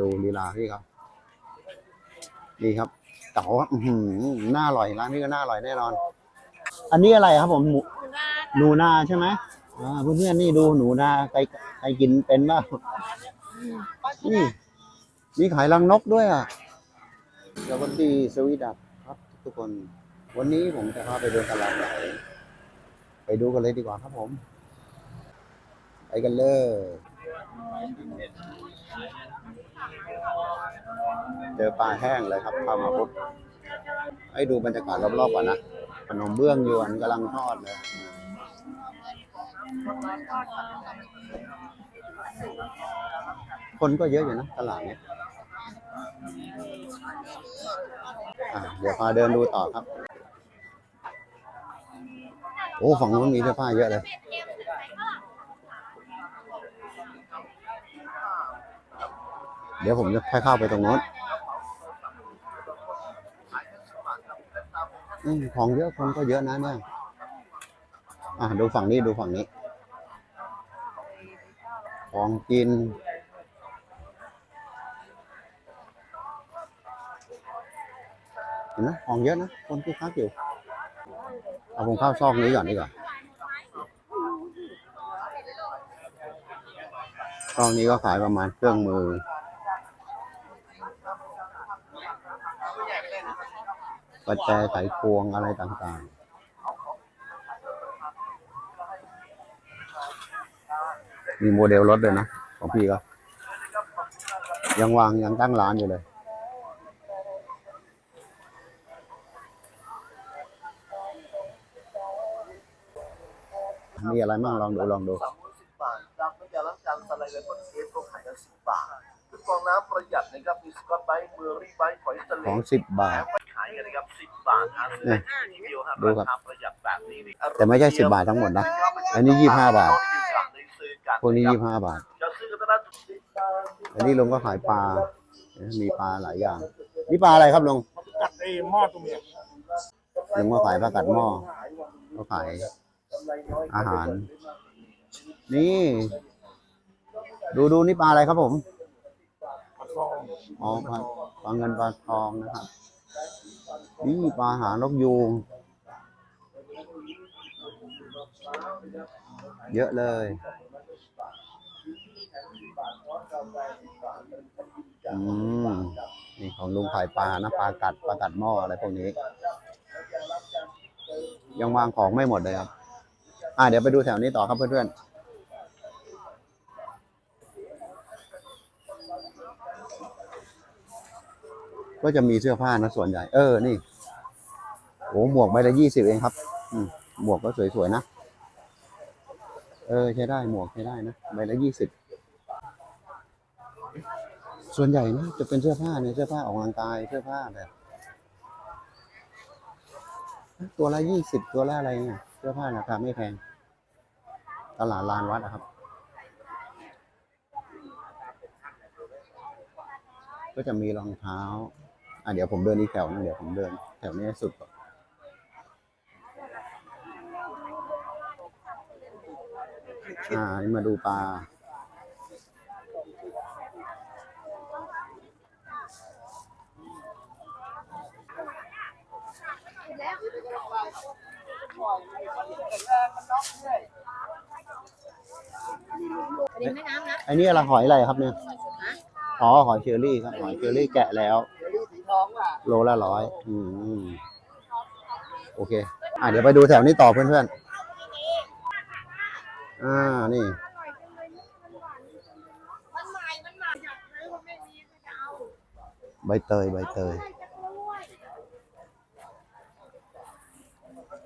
ดูลีลาพี่ครับนี่ครับเก๋าครับอื้อหือน่าอร่อยร้านนี้ก็น่าอร่อยแน่นอน อันนี้อะไรครับผมหมูหนูนาใช่ไหมอ่าเพื่อนๆนี่ดูหนูนาใครใครกินเป็นบ้างนี่มีขายรังนกด้วยอะสวัสดีสวีดับครับ ทุกคน วันนี้ผมจะพาไปเดินตลาดไหนไปดูกันเลยดีกว่าครับผม ไปกันเลย เจอปลาแห้งเลยครับเข้ามาปุ๊บให้ดูบรรยากาศรอบๆก่อนนะขนมเบื้องยวนกำลังทอดเลยคนก็เยอะอยู่นะตลาดเนี้ยเดี๋ยวพาเดินดูต่อครับ โอ้ฝั่งนู้นมีเสื้อผ้าเยอะเลย เดี๋ยวผมจะค่อยเข้าไปตรงโน้นของเยอะคนก็เยอะนะเนี่ยอะดูฝั่งนี้ดูฝั่งนี้ ของกิน เห็นไหมของเยอะนะ คนคึกคักอยู่ เอาผมเข้าซอกนี้ก่อนดีกว่าซอกนี้ก็ขายประมาณเครื่องมือ ปัจจัยไขควงอะไรต่างๆ มีโมเดลรถเลยนะ ของพี่ก็ยังวางยังตั้งร้านอยู่เลย มีอะไรบ้างลองดูลองดูสามร้อยสิบบาทจากน้ำยาล้างจานสไลเดอร์บนเทปก็ขายกันสิบบาทคือฟองน้ำประหยัดนะครับ มีสกอตไบรท์เมอร์รี่ไบรท์หอยทะเลของสิบบาทขายกั นนะครับสิบบาทหาซื้อได้ที่เดียวครับดูครับราคาประหยัดแบบนี้นี่แต่ไม่ใช่สิบบาททั้งหมดนะ อันนี้25บาท พวกนี้ยี่ห้าบาทจะซื้อกันตลาดสิบบาท อันนี้ลุงก็ขายปลา มีปลาหลายอย่าง นี่ปลาอะไรครับลุงกัดไอ้หม้อตรงเนี้ยลุงก็ขายปลากัดหม้อ ก็ขายอาหาร นี่ ดูดูนี่ปลาอะไรครับผมปลาทองอ๋อปลาปลาเงินปลาทองนะครับ นี่ปลาหางนกยูงเยอะเลยอืมนี่ของลุงขายปลานะปลากัดปลากัดหม้ออะไรพวกนี้ ยังวางของไม่หมดเลยครับ อ่าเดี๋ยวไปดูแถวนี้ต่อครับเพื่อนๆ ก็จะมีเสื้อผ้านะส่วนใหญ่ เออ นี่โอ้หมวกใบละยี่สิบเองครับหมวกก็สวยๆนะ เออใช้ได้หมวกใช้ได้นะใบละยี่สิบส่วนใหญ่นะจะเป็นเสื้อผ้าเนี่ยเสื้อผ้าออกกำลังกายเสื้อผ้าแบบตัวละยี่สิบตัวละอะไรเนี่ยเสื้อผ้าราคาไม่แพง ตลาดลานวัดนะครับ ก็จะมีรองเท้า อะเดี๋ยวผมเดินอีกแถวนึงเดี๋ยวผมเดินแถวนี้ให้สุดก่อนอ่านี่มาดูปลาริมแม่น้ำนะอันนี้อะไรหอยอะไรครับเนี่ย อ๋อ หอยเชอรี่ครับ หอยเชอรี่แกะแล้ว โลละร้อยอืมโอเค อะเดี๋ยวไปดูแถวนี้ต่อเพื่อนๆ อ่า นี่มันใหม่านไม่ใบเตย ใบเตย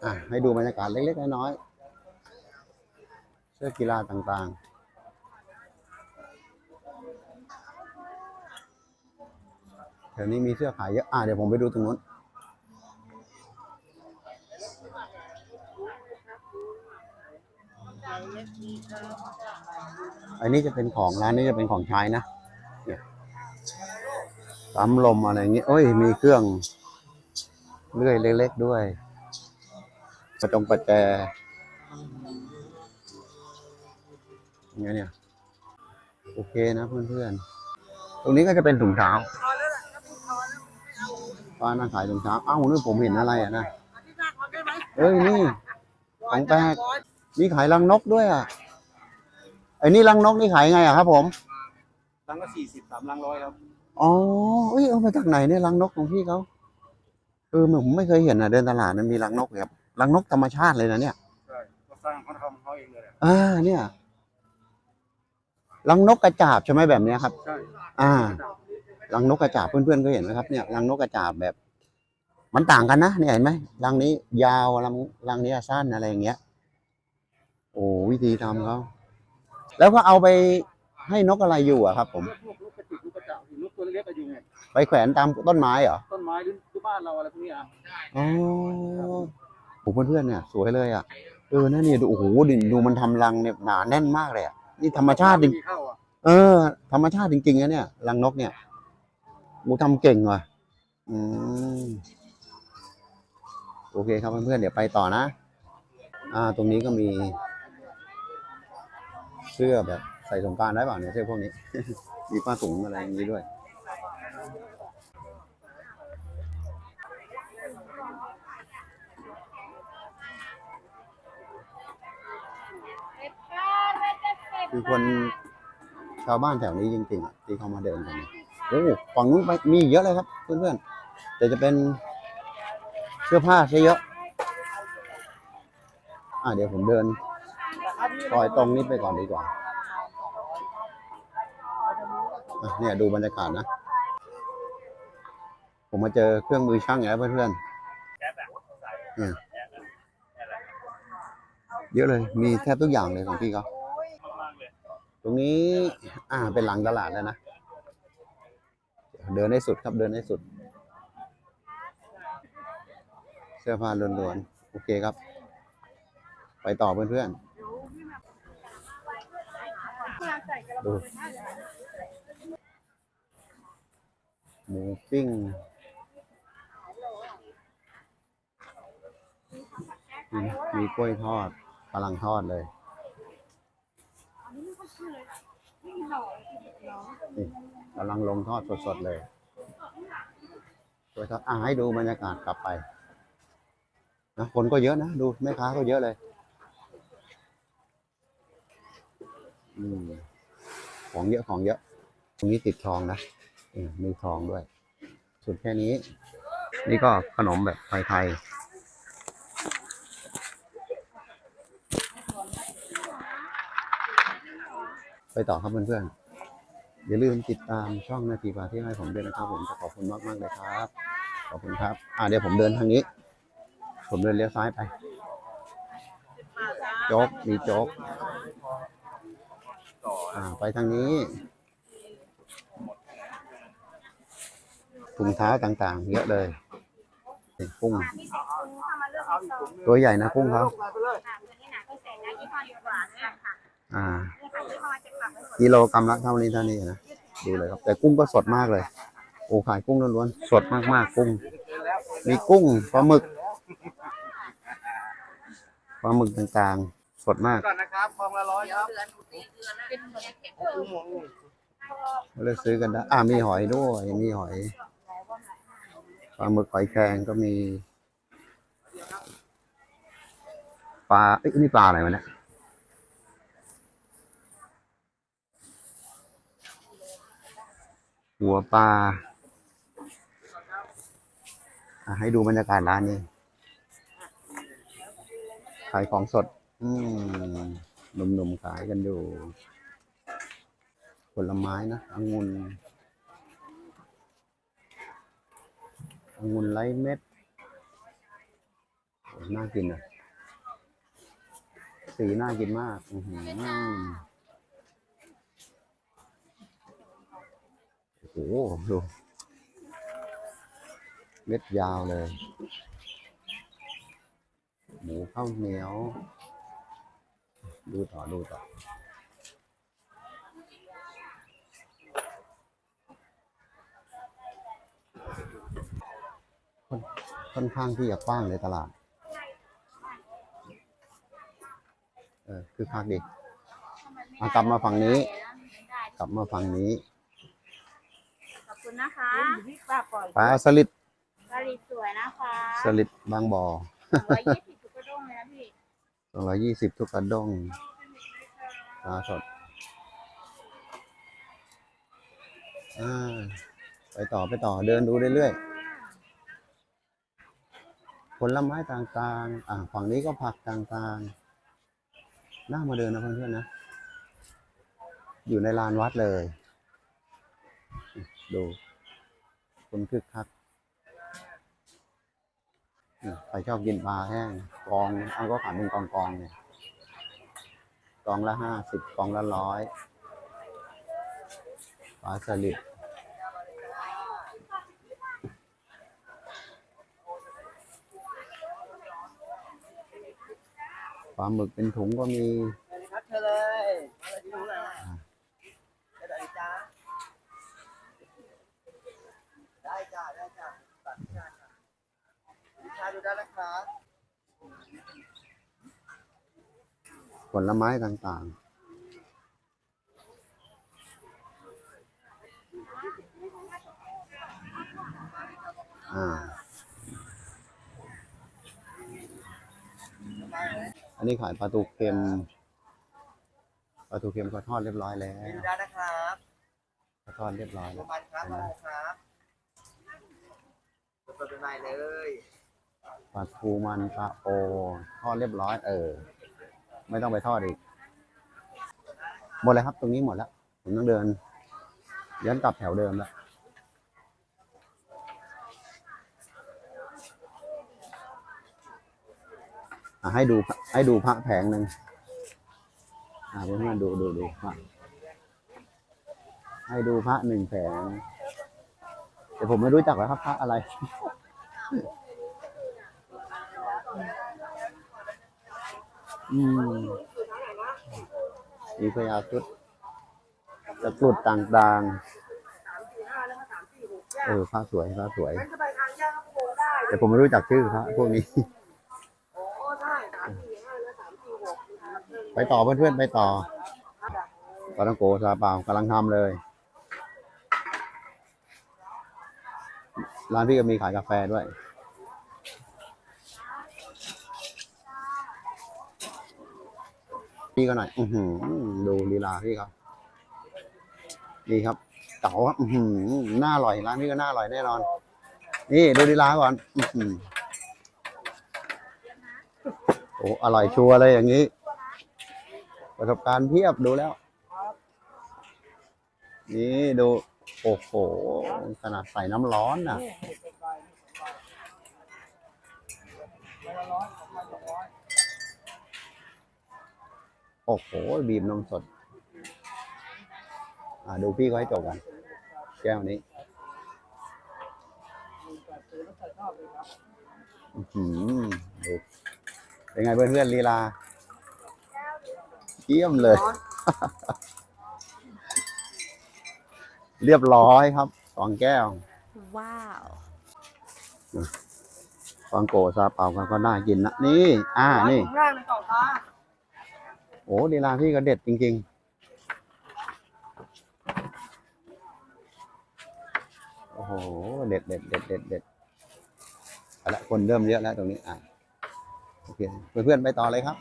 อะ ให้ดูบรรยากาศเล็กๆ น้อยๆ เสื้อกีฬาต่างๆ แถวนี้มีเสื้อขายเยอะ อะเดี๋ยวผมไปดูตรงนู้น อันนี้จะเป็นของร้านนี้จะเป็นของใช้นะเนี่ยปั๊มลมอะไรอย่างงี้โอ้ย มีเครื่องเลื่อยเล็ก ๆ ด้วย ประจงประแจเงี้ยเนี่ย โอเคนะเพื่อนๆ ตรงนี้ก็จะเป็นถุงเท้า ป้านั่งขายถุงเท้าอ้าวนี่ผมเห็นอะไรอะนะเอ้ยนี่ของแปลกมีขายรังนกด้วยอะไอ้นี่รังนกนี่ขายไงอะครับ ผมลังก็สี่สิบสามลังร้อยครับอ๋อเอ้ยเอามาจากไหนเนี่ยรังนกของพี่เขาเออผมไม่เคยเห็นอะเดินตลาดนั้นมีรังนกเลยครับรังนกธรรมชาติเลยนะเนี่ยใช่ก็สร้างเขาทำเขาเองเลยอะอ่าเนี่ยรังนกกระจาบใช่ไหมแบบเนี้ยครับใช่อ่า รังนกกระจาบเพื่อนๆก็เห็นนะครับเนี่ยรังนกกระจาบแบบ มันต่างกันนะเนี่ยเห็นไหมรังนี้ยาวรังรังนี้สั้นอะไรอย่างเงี้ย โอ้วิธีทำเขาแล้วก็เอาไปให้นกอะไรอยู่อะครับ ผมพวกลูกกระจิกลูกกระจาบลูกตัวเล็กๆก็อยู่ไงไปแขวนตามต้นไม้เหรอต้นไม้หรือที่บ้านเราอะไรพวกนี้อะอ๋อโอ้เพื่อนๆเนี่ย สวยเลยอะเออนั่นนี่ดูโอ้โหดูดูมันทำรังเนี่ยหนาแน่นมากเลยอะนี่ธรรมชาติจริงมีเข้าอะเออ ธรรมชาติจริงๆนะเนี่ยรังนกเนี่ย กูทำเก่งว่ะอืมโอเคครับเพื่อนๆเดี๋ยวไปต่อนะ อ่า ตรงนี้ก็มี เสื้อแบบ ใส่สงการได้เปล่าเนี่ยเสื้อพวกนี้ มีผ้าถุงอะไรอย่างนี้ด้วย คือคนชาวบ้านแถวนี้จริงๆอะที่เขามาเดินกันเนี่ย โอ้ฝั่งนู้นไปมีเยอะเลยครับ เพื่อนๆแต่จะเป็นเสื้อผ้าใช่เยอะ อ่าเดี๋ยวผมเดินซอยตรงนี้ไปก่อนดีกว่าเนี่ยดูบรรยากาศนะ ผมมาเจอเครื่องมือช่างแล้วเพื่อนๆเยอะเลย มีแทบทุกอย่างเลยของพี่เขาตรงนี้ อ่าเป็นหลังตลาดแล้วนะ เดินให้สุดครับเดินให้สุด เสื้อผ้าล้วนๆโอเคครับ ไปต่อเพื่อนๆดูหมูปิ้งมีมีกล้วยทอดกำลังทอดเลย นี่กำลังลงทอดสดๆเลยสวยครับอะให้ดูบรรยากาศกลับไปนะคนก็เยอะนะดูแม่ค้าก็เยอะเลยอืมของเยอะของเยอะ ตรงนี้ติดทองนะมีทองด้วย สุดแค่นี้ นี่ก็ขนมแบบไทยๆ ต่อครับเพื่อนๆ อย่าลืมติดตามช่องนาทีพาเที่ยวให้ผมด้วยนะครับ ผมจะขอบคุณมากมากๆเลยครับ ขอบคุณครับ อ่าเดี๋ยวผมเดินทางนี้ ผมเดินเลี้ยวซ้ายไปโจ๊กมีโจ๊กอ่าไปทางนี้ถุงเท้าต่างๆ เยอะเลยนี่กุ้งตัวใหญ่นะกุ้งเขาไปเลยอ่า กิโลกรัมละเท่านี้เท่านี้นะดูเลยครับแต่กุ้งก็สดมากเลยโอ้ขายกุ้งล้วนๆสดมากๆกุ้ง มีกุ้งปลาหมึกปลาหมึกต่างๆ สดมากก่อนนะครับฟองละร้อยครับเลือกซื้อกันได้อ่ามีหอยด้วยมีหอยปลาหมึกหอยแครงก็มีปลาเอ้ยนี่ปลาอะไรวะเนี่ย หัวปลาให้ดูบรรยากาศร้านนี้ ขายของสด อืมหนุ่มๆขายกันอยู่ ผลไม้นะองุ่นองุ่นไร้เม็ดน่ากินอะ สีน่ากินมาก อือหือ โอ้โหดู เม็ดยาวเลย หมูข้าวเหนียว ดูต่อดูต่อค่อนข้างที่จะกว้างเลยตลาด เออคือคักดีอะกลับมาฝั่งนี้ กลับมาฝั่งนี้ คุณนะคะปลาสลิดกะหรี่สวยนะคะสลิดบางบ่อร้อยยี่สิบทุกกระด้งเลยนะพี่สองร้อยยี่สิบทุกกระด้งปลาสดอ่าไปต่อไปต่อเดินดูเรื่อยๆผลไม้ต่างๆ อ่าฝั่งนี้ก็ผักต่างๆ น่ามาเดินนะเพื่อนๆนะ อยู่ในลานวัดเลย ดูคนคึกคักใครชอบกินปลาแห้งกองเอาก็ขายเป็นกองกองเนี่ยกองละห้าสิบกองละร้อยปลาสลิดปลาหมึกเป็นถุงก็มี ครับเธอเลยอะไรที่รู้นะได้จ้าได้จ้าได้จ้าตัดจ้าชาดู ได้นะครับ ผลไม้ต่างๆ อ่า อันนี้ขายปลาตูเค็ม ปลาตูเค็มก็ทอดเรียบร้อยแล้วดูได้นะครับก็ทอดเรียบร้อยปแล้วระมาณครับมาครับสดๆใหม่ๆเลย ปลาทูมันปลาโอทอดเรียบร้อย เออ ไม่ต้องไปทอดอีก หมดเลยครับ ตรงนี้หมดแล้วผมต้องเดินย้อนกลับแถวเดิมแล้วอะให้ดูให้ดูพระแผงหนึ่งอ่าเพื่อนๆดูดูดูพระให้ดูพระหนึ่งแผงแต่ผมไม่รู้จักแล้วครับพระอะไร อืมมีพยาชุดตะกรุดต่างๆ เออพระสวยพระสวย แต่ผมไม่รู้จักชื่อพระพวกนี้ ไปต่อเพื่อนๆ ไปต่อปาตังโกซาเปล่ากำลังทำเลย ร้านพี่ก็มีขายกาแฟด้วย พี่ก็หน่อย อืดูลีลาพี่ครับนี่ครับเก๋าครับอือหือน่าอร่อยร้านพี่ก็น่าอร่อยแน่นอน นี่ดูลีลาก่อนอือหือโอ้อร่อยชัวร์เลยอย่างนี้ ประสบการณ์เพียบดูแล้ว นี่ดู โอ้โหขนาดใส่น้ำร้อนน่ะ โอ้โห บีบนมสด อ่าดูพี่เขาให้จบกัน แก้วนี้อื้อหือดูเป็นไงเพื่อนๆลีลา เยี่ยมเลย เรียบร้อยครับสองแก้ว ว้าวฟองโกซาเปาก็ก็น่ากินนะนี่ อ่านี่แรกในเก่าตา โอ้ลีลาพี่ก็เด็ดจริง ๆ โอ้โห เด็ดเด็ดเด็ดเด็ดเด็ดเอาละคนเริ่มเยอะแล้วตรงนี้อะโอเคเพื่อนๆไปต่อเลยครับ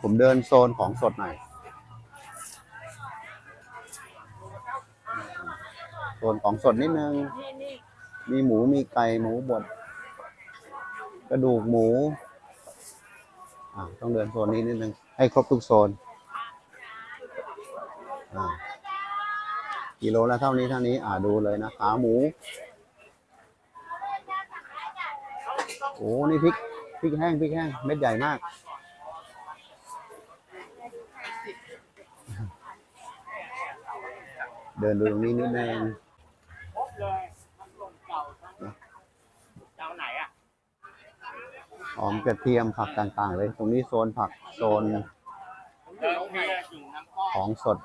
ผมเดินโซนของสดหน่อยโซนของสดนิดนึง มีหมูมีไก่หมูบด กระดูกหมู ต้องเดินโซนนี้นิดนึงให้ครบทุกโซนกิโลละเท่านี้เท่านี้ อ่าดูเลยนะขาหมู โอ้นี่พริกพริกแห้งพริกแห้งเม็ดใหญ่มาก เดินดูตรงนี้นิดนึง ครบเลยทั้งลมเก่าทั้งเจ้าไหนอะ หอม กระเทียมผักต่างๆ เลย ตรงนี้โซนผักโซนของสด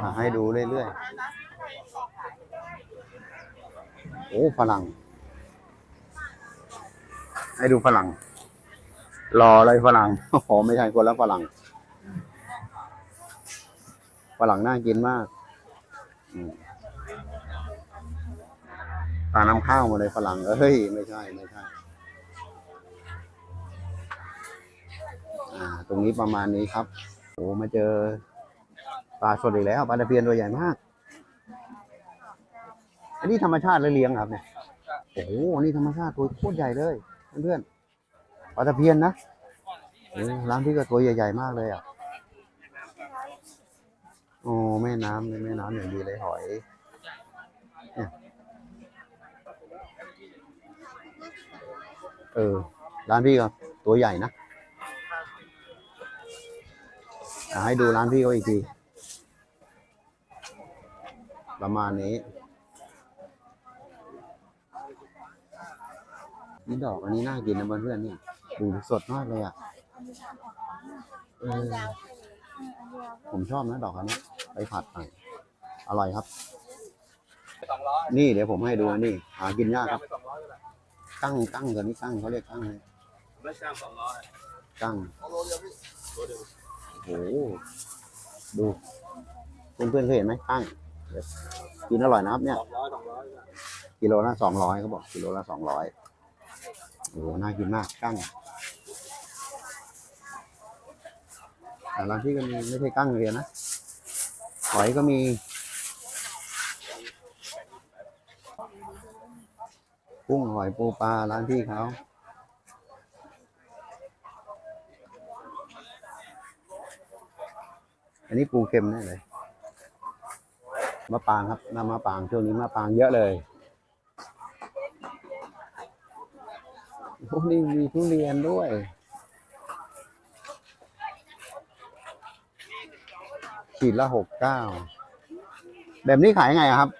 อ่าให้ดูเรื่อยๆ โอ้ฝรั่ง ให้ดูฝรั่ง รออะไรฝรั่งโอ้ไม่ใช่คนละฝรั่ง ฝรั่งน่ากินมาก ตาน้ำข้าวมาเลยฝรั่งเฮ้ย ไม่ใช่ ไม่ใช่ อ่า ตรงนี้ประมาณนี้ครับโอ้มาเจอปลาสดอีกแล้วปลาตะเพียนตัวใหญ่มาก อันนี้ธรรมชาติเลยเลี้ยงครับเนี่ย โอ้โหนี่ธรรมชาติตัวโคตรใหญ่เลยเพื่อนๆปลาตะเพียนนะโอ้ร้านพี่ก็ตัวใหญ่ๆมากเลยอะ โอ้แม่น้ำเลยแม่น้ำอย่างดีเลยหอยเนี่ยเออ ร้านพี่ก็ตัวใหญ่นะอะให้ดูร้านพี่เขาอีกที ประมาณนี้นี่ดอกอันนี้น่ากินนะเพื่อนๆเนี่ยดูสดมากเลยอะเออ ผมชอบนะดอกอันนี้ ไปผัดหน่อยอร่อยครับนี่เดี๋ยวผมให้ดูนี่ หากินยากครับกั้งกั้งตัวนี้กั้งเขาเรียกกั้งเลยไม่ช่างสองร้อยกั้งโอ้โหดูเพื่อนๆเคยเห็นไหมกั้งเดี๋ยวกินอร่อยนะครับเนี่ย สองร้อยสองร้อยกิโลละสองร้อยเขาบอกกิโลละสองร้อยโอ้โหน่ากินมากกั้ง แต่ร้านที่ก็มีไม่ใช่กั้งเรียนนะหอยก็มี กุ้งหอยปูปลาร้านพี่เขาอันนี้ปูเค็มแน่เลยมะปางครับน้ำมะปางช่วงนี้มะปางเยอะเลยพวกนี้มีทุเรียนด้วย ขีดละหกเก้าแบบนี้ขายยังไงอะครับ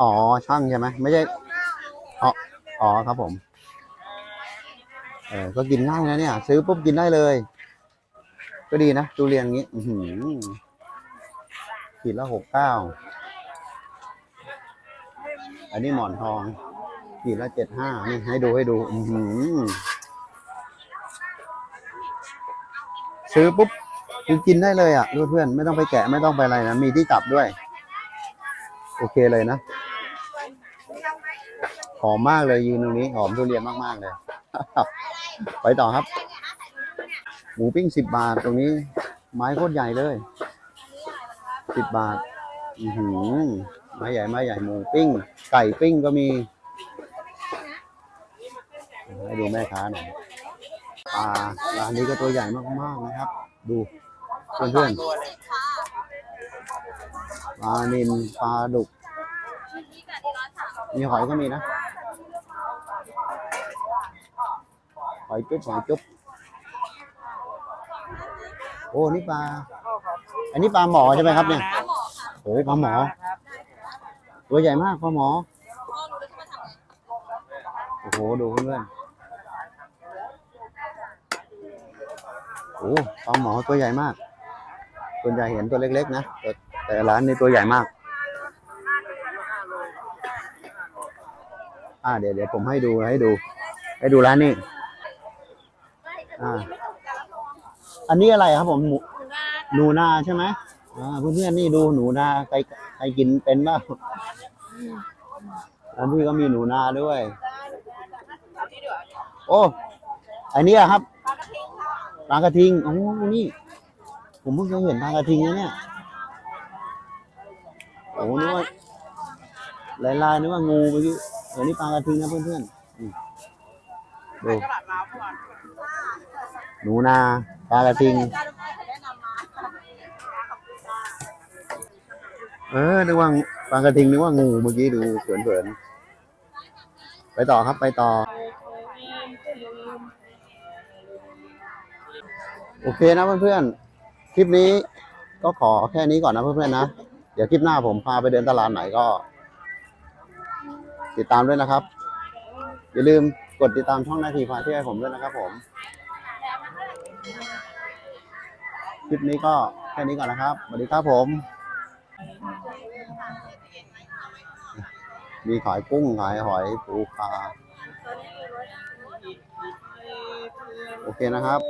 อ๋อช่างใช่ไหมไม่ใช่อ๋ออ๋อครับผม เออก็กินง่ายนะเนี่ย ซื้อปุ๊บกินได้เลย ก็ดีนะทุเรียนงี้ อือหือขีดละหกเก้าอันนี้หมอนทองขีดละเจ็ดห้านี่ให้ดูให้ดู อือหืซื้อปุ๊บ คือกินได้เลยอะเพื่อนๆไม่ต้องไปแกะไม่ต้องไปอะไรนะมีที่จับด้วย โอเคเลยนะหอมมากเลยยืนตรงนี้หอมทุเรียนมากๆเลย ไปต่อครับ หมูปิ้งสิบบาทตรงนี้ ไม้โคตรใหญ่เลยสิบบาทอือหือไม้ใหญ่ไม้ใหญ่หมูปิ้ง ไก่ปิ้งก็มีให้ดูแม่ค้าหน่อยปลาร้านนี้ก็ตัวใหญ่มากๆนะครับ ดู เพื่อนๆปลานิลปลาดุก มีหอยก็มีนะ หอยจุ๊บหอยจุ๊บโอ้นี่ปลา อันนี้ปลาหมอใช่ไหมครับเนี่ยโอ้ปลาหมอ ตัวใหญ่มากปลาหมอ โอ้โห ดูเพื่อนๆโอ้ปลาหมอตัวใหญ่มาก ส่วนใหญ่เห็นตัวเล็กๆนะแต่แต่ร้านนี้ตัวใหญ่มาก อ่าเดี๋ยวเดี๋ยวผมให้ดูให้ดู ให้ดูร้านนี้อ่าอันนี้อะไรครับผมหมูหนูนาใช่ไหมอ่าเพื่อนๆนี่ดูหนูนาใครใครกินเป็นบ้างร้านพี่ก็มีหนูนาด้วย โอ้ อันนี้อะครับปลากระทิงโอ้นี่ ผมเพิ่งเคยเห็นปลากระทิงนะเนี่ยโอ้นึกว่าลายๆนึกว่างูเมื่อกี้เดี๋ยวนี้ปลากระทิงนะเพื่อนๆอืมดูหนูนาปลากระทิง เออนึกว่าปลากระทิงนึกว่างูเมื่อกี้ดูเผินๆไปต่อครับไปต่อโอเคนะเพื่อนๆค ลิปนี้ก็ขอแค่นี้ก่อนนะเพื่อนๆนะ เดี๋ยวคลิปหน้าผมพาไปเดินตลาดไหนก็ ติดตามด้วยนะครับ อย่าลืมกดติดตามช่องนาทีพาเที่ยวให้ผมด้วยนะครับ ผมคลิปนี้ก็แค่นี้ก่อนนะครับสวัสดีครับผม มีขายกุ้งขายหอยปูปลาโอเคนะครับ